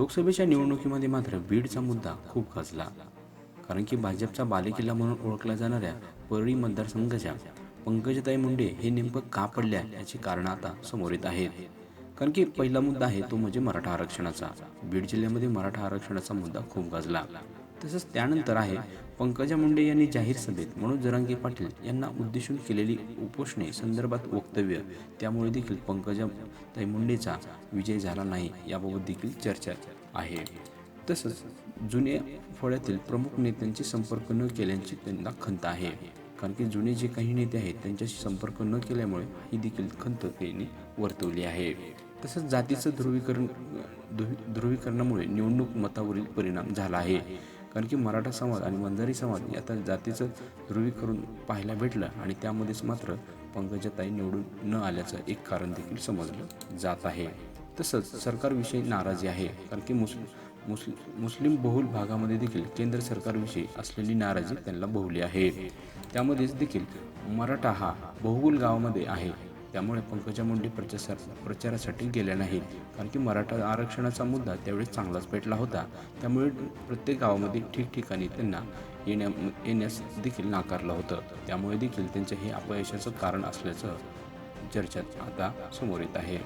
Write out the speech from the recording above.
लोकसभेच्या निवडणुकीमध्ये मात्र बीडचा मुद्दा खूप गाजला. कारण की भाजपचा बालेकिल्ला म्हणून ओळखला जाणाऱ्या परळी मतदारसंघाच्या पंकजताई मुंडे हे नेमकं का पडल्या याची कारणं आता समोर येत आहेत. कारण की पहिला मुद्दा आहे तो म्हणजे मराठा आरक्षणाचा. बीड जिल्ह्यामध्ये मराठा आरक्षणाचा मुद्दा खूप गाजला. तसंच त्यानंतर आहे पंकजा मुंडे यांनी जाहीर सभेत मनोज जरांगे पाटील यांना उद्देशून केलेली उपोषणे संदर्भात वक्तव्य त्यामुळे देखील पंकजा ताई मुंडेचा विजय झाला नाही याबाबत देखील चर्चा आहे. तसंच जुने फळ्यातील प्रमुख नेत्यांशी संपर्क न केल्याची त्यांना खंत आहे. कारण की जुने जे काही नेते आहेत त्यांच्याशी संपर्क न केल्यामुळे ही देखील खंत त्यांनी वर्तवली आहे. तसंच जातीचं ध्रुवीकरण ध्रुवीकरणामुळे निवडणूक मतावरील परिणाम झाला आहे. कारण की मराठा समाज आणि वंजारी समाज या आता जातीचं ध्रुवीकरण पाहायला भेटलं आणि त्यामध्येच मात्र पंकजाताई निवडून न आल्याचं एक कारण देखील समजलं जात आहे. तसंच सरकारविषयी नाराजी आहे कारण की मुस्लिम मुस्लिम मुस्लिम बहुल भागामध्ये देखील केंद्र सरकारविषयी असलेली नाराजी त्यांना बहुली आहे. त्यामध्येच देखील मराठा हा बहुगुल गावामध्ये आहे. त्यामुळे पंकजा मुंडे प्रचार प्रचारासाठी गेल्या नाहीत. कारण की मराठा आरक्षणाचा मुद्दा त्यावेळेस चांगलाच पेटला होता. त्यामुळे प्रत्येक गावामध्ये ठिकठिकाणी त्यांना येण्या येण्यास देखील नाकारलं होतं. त्यामुळे देखील त्यांचं हे अपयशाचं कारण असल्याचं चर्चा आता समोर येत आहे.